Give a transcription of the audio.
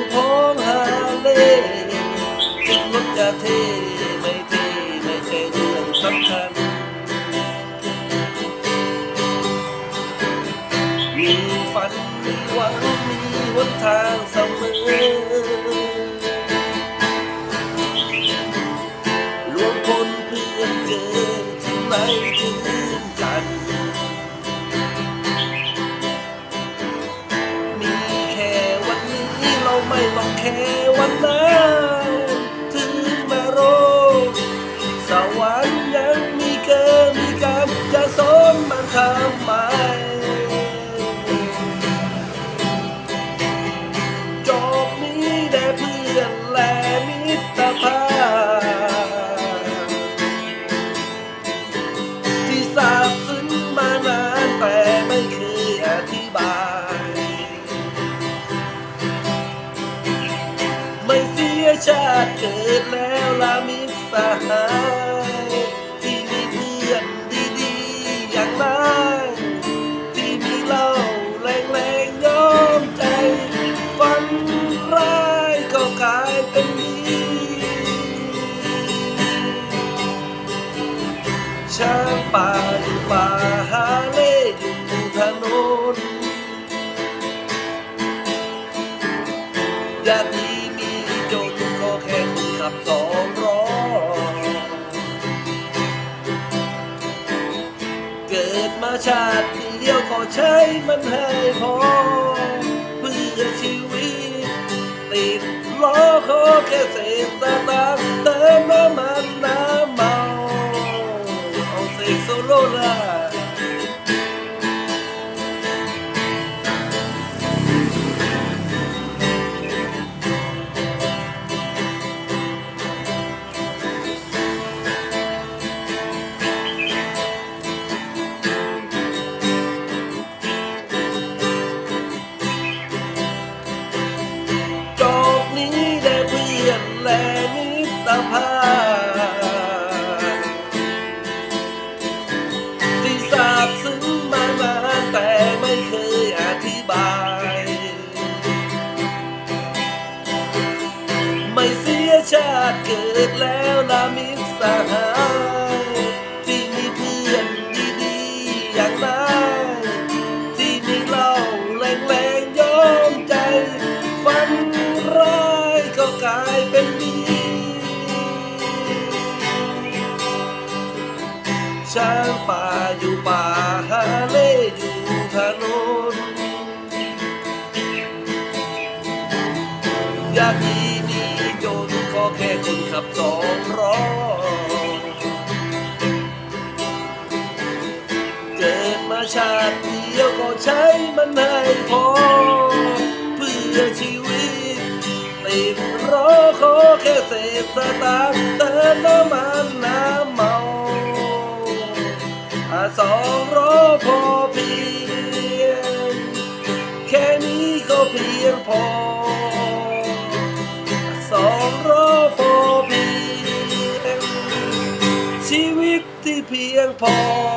นของหาเล่รถจะเทไม่เทไม่ใช่เรื่องสำคัญมีฝันมีหวังมีวันทางส เกิดแล้วละมิสหายที่มีเพื่อนดีๆอย่างนั้นที่มีเล่าแรงๆย้อมใจฝันร้ายก็กลายเป็นดีช้างป่าอยู่ป่าหาเล่อยู่ถนนอยาก ชาติเดียวขอใช้มันให้พอ เพื่อชีวิต ติดล้อขอแค่เศษสาติเกิดแล้วละมิตรสหายที่มีเพื่อนดีๆอย่างนายที่มีเล่าแรงๆย้อมใจฝันร้ายก็กลายเป็นดีช้างป่าอยู่ป่าหาเลอยู่ถนนอยากดีมี แค่คนขับสองล้อเกิดมาชาติเดียวก็ใช้มันให้พอ เพื่อชีวิตติดรอขอแค่เศษสตางค์เติมน้ำมันน้ำเมาอาสองรอพอเพียง แค่นี้ก็เพียงพอ อเ